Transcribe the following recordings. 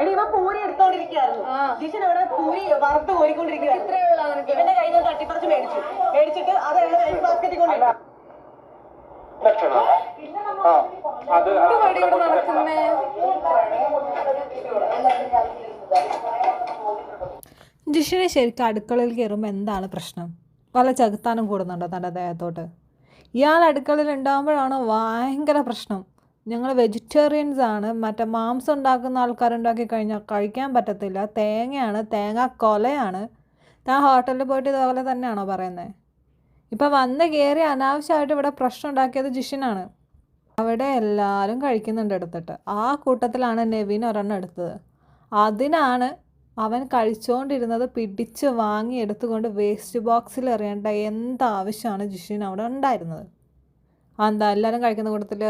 എടി ഇവ പൂരി എടുത്തോണ്ടിരിക്കുകയായിരുന്നു ജിഷൻ അവിടെ പൂരി വറുത്ത് കോരിക്കൊണ്ടിരിക്കുകയായിരുന്നു ഇവന്റെ കയ്യിൽ നിന്ന് തട്ടിപ്പറിച്ച് മേടിച്ചു. മേടിച്ചിട്ട് അത് ബാസ്കറ്റിൽ കൊണ്ടിട്ടു ജിഷിനെ ശരിക്കും അടുക്കളയിൽ കയറുമ്പോൾ എന്താണ് പ്രശ്നം? വല്ല ചകുത്താനും കൂടുന്നുണ്ടോ തന്റെ ദേഹത്തോട്ട്? ഇയാൾ അടുക്കളയിൽ ഉണ്ടാകുമ്പോഴാണോ ഭയങ്കര പ്രശ്നം? ഞങ്ങൾ വെജിറ്റേറിയൻസ് ആണ്. മറ്റേ മാംസം ഉണ്ടാക്കുന്ന ആൾക്കാരുണ്ടാക്കി കഴിഞ്ഞാൽ കഴിക്കാൻ പറ്റത്തില്ല. തേങ്ങയാണ്. തേങ്ങ കൊലയാണ്. താൻ ഹോട്ടലിൽ പോയിട്ട് ഇതുപോലെ തന്നെയാണോ പറയുന്നത് ഇപ്പം വന്ന് കയറി അനാവശ്യമായിട്ട് ഇവിടെ പ്രശ്നം ഉണ്ടാക്കിയത് ജിഷിനാണ്. അവിടെ എല്ലാവരും കഴിക്കുന്നുണ്ട് എടുത്തിട്ട്. ആ കൂട്ടത്തിലാണ് നെവിൻ ഒരെണ്ണം എടുത്തത്. അതിനാണ് അവൻ കഴിച്ചുകൊണ്ടിരുന്നത് പിടിച്ച് വാങ്ങി എടുത്തുകൊണ്ട് വേസ്റ്റ് ബോക്സിൽ എറിയേണ്ട എന്താവശ്യമാണ് ജിഷിൻ അവിടെ ഉണ്ടായിരുന്നത്? എന്താ എല്ലാവരും കഴിക്കുന്ന കൂട്ടത്തിൽ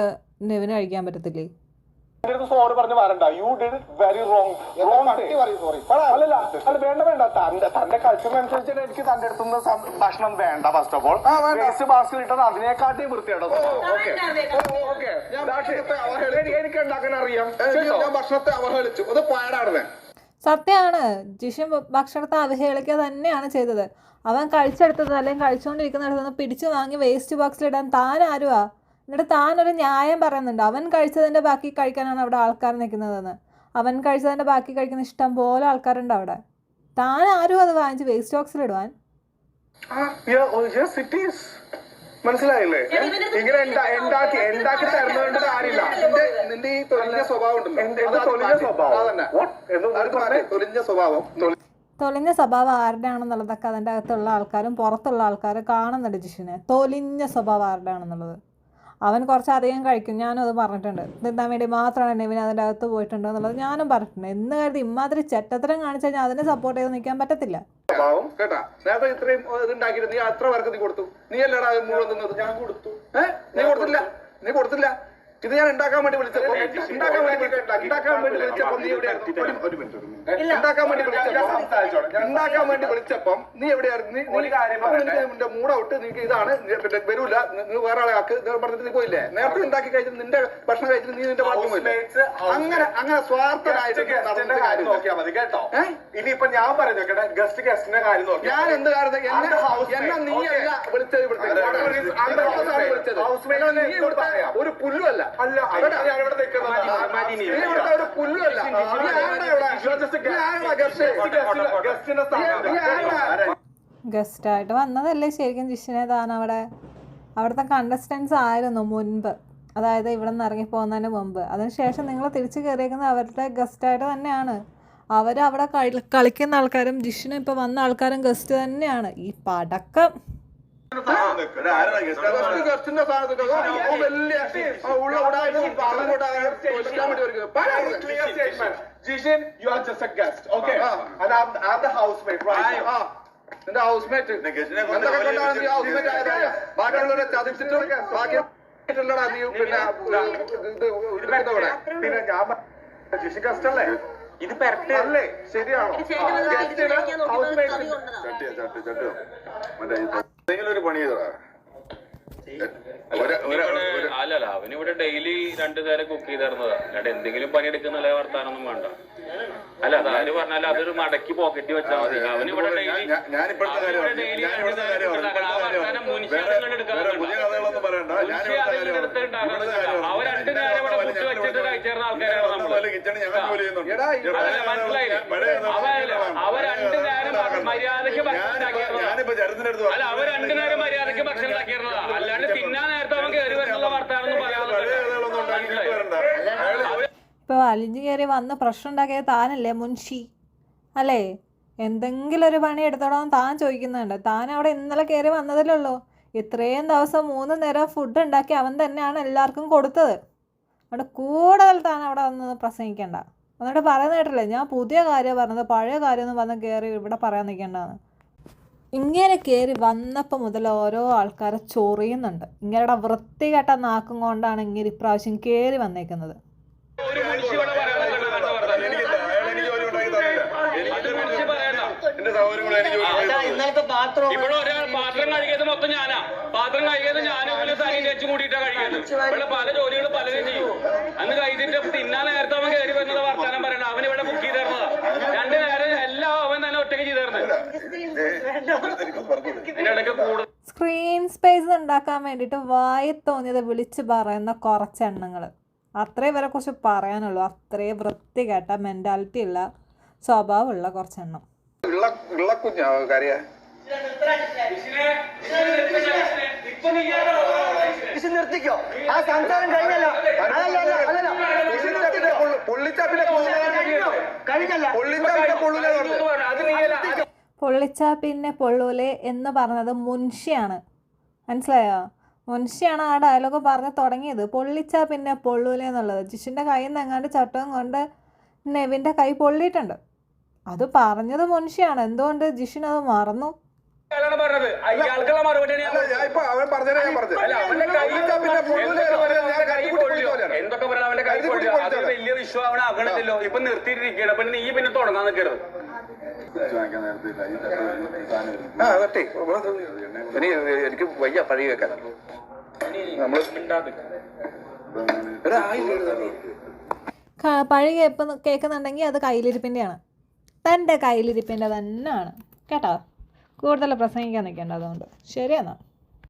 നെവിന് കഴിക്കാൻ പറ്റത്തില്ലേ? സോറി പറഞ്ഞു വരണ്ട. യു ഡിഡ് വെരി റോങ് അല്ലല്ല അത് വേണ്ട വേണ്ട. തന്റെ തന്റെ കൾച്ചറിനനുസരിച്ച് എനിക്ക് തന്റെ അടുത്തുനിന്ന് സം- ഭക്ഷണം വേണ്ട first of all waste basket ഇട്ടത് അതിനെക്കാട്ടി വൃത്തിയാട്ടോ എനിക്ക് ഉണ്ടാക്കാൻ അറിയാം. ഞാൻ ഭക്ഷണത്തെ അവഹേളിച്ചു. അത് പാടാടുന്നേ സത്യമാണ് ജിഷൻ ഭക്ഷണത്തെ അവഹേളിക്കുക തന്നെയാണ് ചെയ്തത്. അവൻ കഴിച്ചെടുത്തത് അല്ലെങ്കിൽ കഴിച്ചുകൊണ്ടിരിക്കുന്നിടത്ത് നിന്ന് പിടിച്ചു വാങ്ങി വേസ്റ്റ് ബോക്സിലിടാൻ താൻ ആരുവാ? എന്നിട്ട് താൻ ഒരു ന്യായം പറയുന്നുണ്ട്. അവൻ കഴിച്ചതിന്റെ ബാക്കി കഴിക്കാനാണ് അവിടെ ആൾക്കാർ നിൽക്കുന്നതെന്ന്. അവൻ കഴിച്ചതിന്റെ ബാക്കി കഴിക്കുന്ന ഇഷ്ടം പോലെ ആൾക്കാരുണ്ട് അവിടെ. താൻ ആരും അത് വാങ്ങിച്ച് വേസ്റ്റ് ബോക്സിലിടുവാൻ മനസ്സിലായില്ലേ? ഇങ്ങനെ ഉണ്ടാ- ഉണ്ടാക്കി ഉണ്ടാക്കി തരുന്നതുകൊണ്ട് കാര്യമില്ല. നിന്റെ നിന്റെ ഈ തൊലിഞ്ഞ സ്വഭാവം ഉണ്ടല്ലോ. തൊലിഞ്ഞ. സ്വഭാവം? തൊലിഞ്ഞ സ്വഭാവം. തൊലി- തൊലിഞ്ഞ സ്വഭാവം ആരുടെ ആണെന്നുള്ളതൊക്കെ അതിന്റെ അകത്തുള്ള ആൾക്കാരും പുറത്തുള്ള ആൾക്കാരും കാണുന്നുണ്ട് ജിഷിനെ. തൊലിഞ്ഞ സ്വഭാവം ആരുടെ ആണെന്നുള്ളത് അവൻ കുറച്ചധികം കഴിക്കും. ഞാനും അത് പറഞ്ഞിട്ടുണ്ട്. തിന്നാൻ വേണ്ടി മാത്രമാണ് നെവിൻ അതിന്റെ അകത്ത് പോയിട്ടുണ്ട് എന്നുള്ളത് ഞാനും പറഞ്ഞിട്ടുണ്ട്. എന്ന് കരുതി ഇമാതിരി ചെറ്റത്തരം കാണിച്ചാൽ കഴിഞ്ഞാൽ അതിനെ സപ്പോർട്ട് ചെയ്ത് നിൽക്കാൻ പറ്റത്തില്ല. സ്വഭാവം കേട്ടാ. നേരത്തെ ഇത്രയും ഇത് ഉണ്ടാക്കിയിട്ട് നീ അത്ര പേർക്ക് നീ കൊടുത്തു. നീ അല്ലടാ മുഴുവൻ തിന്നത്. ഞാൻ കൊടുത്തു. ഏഹ് നീ കൊടുത്തില്ല. നീ കൊടുത്തില്ല. ഇത് ഞാൻ ഉണ്ടാക്കാൻ വേണ്ടി വിളിച്ചപ്പോ ഉണ്ടാക്കാൻ വേണ്ടി ഉണ്ടാക്കാൻ വേണ്ടി വിളിച്ചപ്പോ നീ എവിടെയായിരുന്നു ഒരു- മിനിറ്റ് ഉണ്ടാക്കാൻ വേണ്ടി വിളിച്ചപ്പോ ഉണ്ടാക്കാൻ വേണ്ടി വിളിച്ചപ്പം നീ എവിടെയായിരുന്നു? മൂഡ് ഔട്ട് നിനക്ക് ഇതാണ്. നീ പിന്നെ വരൂല. നീ- നീ വേറെ ആളെ ആക്ക്. പറഞ്ഞിട്ട് നീ പോയില്ലേ? നേരത്തെ ഉണ്ടാക്കി കഴിച്ചിട്ട് നിന്റെ ഭക്ഷണം കഴിച്ചിട്ട് നീ നിന്റെ ബാക്കി പോയില്ലേ. അങ്ങനെ അങ്ങനെ സ്വാർത്ഥനായിട്ട് ഗസ്റ്റിന്റെ കാര്യം നോക്കിയാൽ മതി കേട്ടോ? ഇനിയിപ്പോ ഞാൻ പറഞ്ഞു ഗസ്റ്റ് ഗസ്റ്റിന്റെ കാര്യം നോക്കി ഞാൻ എന്ത് കാര്യം എന്നെ. എന്നെ നീയല്ല Okay. വിളിച്ചത് ഇവിടുത്തെ. നീ ഇവിടുത്തെ പറയാം. ഒരു പുല്ലുമല്ല. അല്ല നിൽക്കുന്നത് ഒരു ഗസ്റ്റ്? ഗസ്റ്റിന്റെ നീ- നീ ആരുടെ? ഗസ്റ്റായിട്ട് വന്നതല്ലേ ശരിക്കും ജിഷിനെ താൻ അവിടെ. അവിടുത്തെ കണ്ടസ്റ്റൻസ് ആയിരുന്നു മുൻപ്. അതായത് ഇവിടെ നിന്ന് ഇറങ്ങി പോകുന്നതിന് മുമ്പ്. അതിനുശേഷം നിങ്ങൾ തിരിച്ചു കയറിയേക്കുന്നത് അവരുടെ ഗസ്റ്റായിട്ട് തന്നെയാണ്. അവർ അവിടെ കളി- കളിക്കുന്ന ആൾക്കാരും ജിഷിനും ഇപ്പോൾ വന്ന ആൾക്കാരും ഗസ്റ്റ് തന്നെയാണ്. ഈ പടക്കം. ഗസ്റ്റിന്റെ സ്ഥാനത്ത് ഓ, വലിയ ഉള്ള ഉടായ്പ പറഞ്ഞു കൊണ്ടാണ് തോൽക്കാൻ വേണ്ടി ഒരുങ്ങുന്നത്. പാടാ അവിടെ. clear statement. Jishin, you are just a guest, okay? Ah. And I'm, I'm the housemate, right? ആ, നിന്റെ ഹൗസ്മേറ്റ് എന്തൊക്കെ കൊണ്ടാണ് നീ ഹൗസ്മേറ്റ് ആയത് ബാക്കിയുള്ളവരെ ചതിച്ചിട്ടും ബാക്കി നീ പിന്നെ ഇത്. പിന്നെ ഞാൻ ജിഷൻ ഗസ്റ്റ് അല്ലേ ഇത് പെരട്ടെ അല്ലേ? ശരിയാണോ? എന്തെങ്കിലും ഒരു പണി ഒരു- അല്ലല്ല അവനിവിടെ ഡെയിലി രണ്ടു നേരം കുക്ക് ചെയ്തിരുന്നതാ. അല്ലാണ്ട് എന്തെങ്കിലും പണിയെടുക്കുന്നില്ല വർത്താനൊന്നും വേണ്ട. അല്ല അത് ആര് പറഞ്ഞാലും അതൊരു മടക്കി പോക്കറ്റി വെച്ചാൽ മതി. ഡെയിലി വർത്താനം പറഞ്ഞു. മുൻഷി എടുക്കാൻ അവർ രണ്ടു നേരം ഇവിടെ അലിഞ്ഞു ആൾക്കാരാണ് രണ്ടു നേരം അല്ല അവർ രണ്ടു നേരം മര്യാദയ്ക്ക് ഭക്ഷണം ഉണ്ടാക്കിയിരുന്നതാ അല്ലാണ്ട് തിന്നാൻ നേരത്തെ അവൻ കയറി വരുന്നുള്ള വർത്താനൊന്നും പറയാതെ ഇപ്പോൾ വന്ന് പ്രശ്നം ഉണ്ടാക്കിയത് താനല്ലേ മുൻഷി? അല്ലേ? എന്തെങ്കിലും ഒരു പണി എടുത്തോളാം താൻ ചോദിക്കുന്നുണ്ട്. താൻ അവിടെ ഇന്നലെ കയറി വന്നതല്ലേ ഉള്ളൂ. ഇത്രയും ദിവസം മൂന്ന് നേരം ഫുഡ് ഉണ്ടാക്കി അവൻ തന്നെയാണ് എല്ലാവർക്കും കൊടുത്തത്. അവിടെ കൂടുതൽ താൻ അവിടെ വന്ന് പ്രസംഗിക്കേണ്ട. എന്നിട്ട് പറയുന്ന കേട്ടില്ലേ? ഞാൻ പുതിയ കാര്യം പറഞ്ഞത് പഴയ കാര്യമൊന്നും വന്ന് കയറി ഇവിടെ പറയാൻ നിൽക്കേണ്ടതാണ്. ഇങ്ങനെ കയറി വന്നപ്പോൾ മുതൽ ഓരോ ആൾക്കാരെ ചൊറിയുന്നുണ്ട്. ഇങ്ങനെയുടെ വൃത്തികെട്ട നാക്കും കൊണ്ടാണ് ഇങ്ങനെ ഇപ്രാവശ്യം കയറി വന്നേക്കുന്നത്. ഒരാൾ പല അന്ന് അവൻ ഇവിടെ ബുക്ക് നേരം എല്ലാം അവൻ തന്നെ ഒറ്റയ്ക്ക് സ്ക്രീൻ സ്പേസ് ഉണ്ടാക്കാൻ വേണ്ടിയിട്ട് വായി തോന്നിയത് വിളിച്ച് പറയുന്ന കുറച്ചെണ്ണങ്ങൾ അത്രേ ഇവരെ കുറിച്ച് പറയാനുള്ളൂ. അത്രേ വൃത്തികെട്ട മെന്റാലിറ്റി ഉള്ള സ്വഭാവമുള്ള കുറച്ചെണ്ണം. ഉള്ള ഉള്ള കുഞ്ഞാ കാര്യ. നിർത്തിക്കോ? ആ സംസാരം കഴിഞ്ഞല്ലോ. പൊള്ളിച്ചാ പിന്നെ പൊള്ളൂലെ പൊള്ളിച്ചാ പിന്നെ എന്ന് പറഞ്ഞത് മുൻഷിയാണ്. മനസ്സിലായോ? മുൻഷിയാണ് ആ ഡയലോഗ് പറഞ്ഞ് തുടങ്ങിയത്. പൊള്ളിച്ച പിന്നെ പൊള്ളൂലെ എന്നുള്ളത്. ജിഷിന്റെ കയ്യിൽ നിന്ന് എങ്ങാണ്ട് ചട്ടവും കൊണ്ട് നെവിന്റെ കൈ പൊള്ളിയിട്ടുണ്ട്. അത് പറഞ്ഞത് മുൻഷിയാണ് എന്തുകൊണ്ട് ജിഷിൻ അത് മറന്നു? പറഞ്ഞത്. അയാൾക്കുള്ള മറുപടിയാണ് ഞാൻ ഞാൻ ഇപ്പൊ അവൻ പറഞ്ഞതേ ഞാൻ പറഞ്ഞത്. അല്ല അവന്റെ കൈ പിന്നെ പൊള്ളൂല എന്തൊക്കെ അവന്റെ കൈ പൊള്ളിയോ. അത് വലിയ വിഷയം ഇപ്പൊ നീ പിന്നെ തുടങ്ങാൻ നിൽക്കരുത് ആ ഇനി എനിക്ക് വയ്യ പഴി വെക്കാൻ. നമ്മൾ പഴി കേപ്പ് കേൾക്കുന്നുണ്ടെങ്കിൽ അത് കയ്യിലിരിപ്പിന്റെയാണ് തന്റെ കയ്യിലിരിപ്പിന്റെ തന്നെയാണ് കേട്ടോ? കൂടുതൽ പ്രസംഗിക്കാൻ നിൽക്കേണ്ട അതുകൊണ്ട്. ശരിയെന്നാ.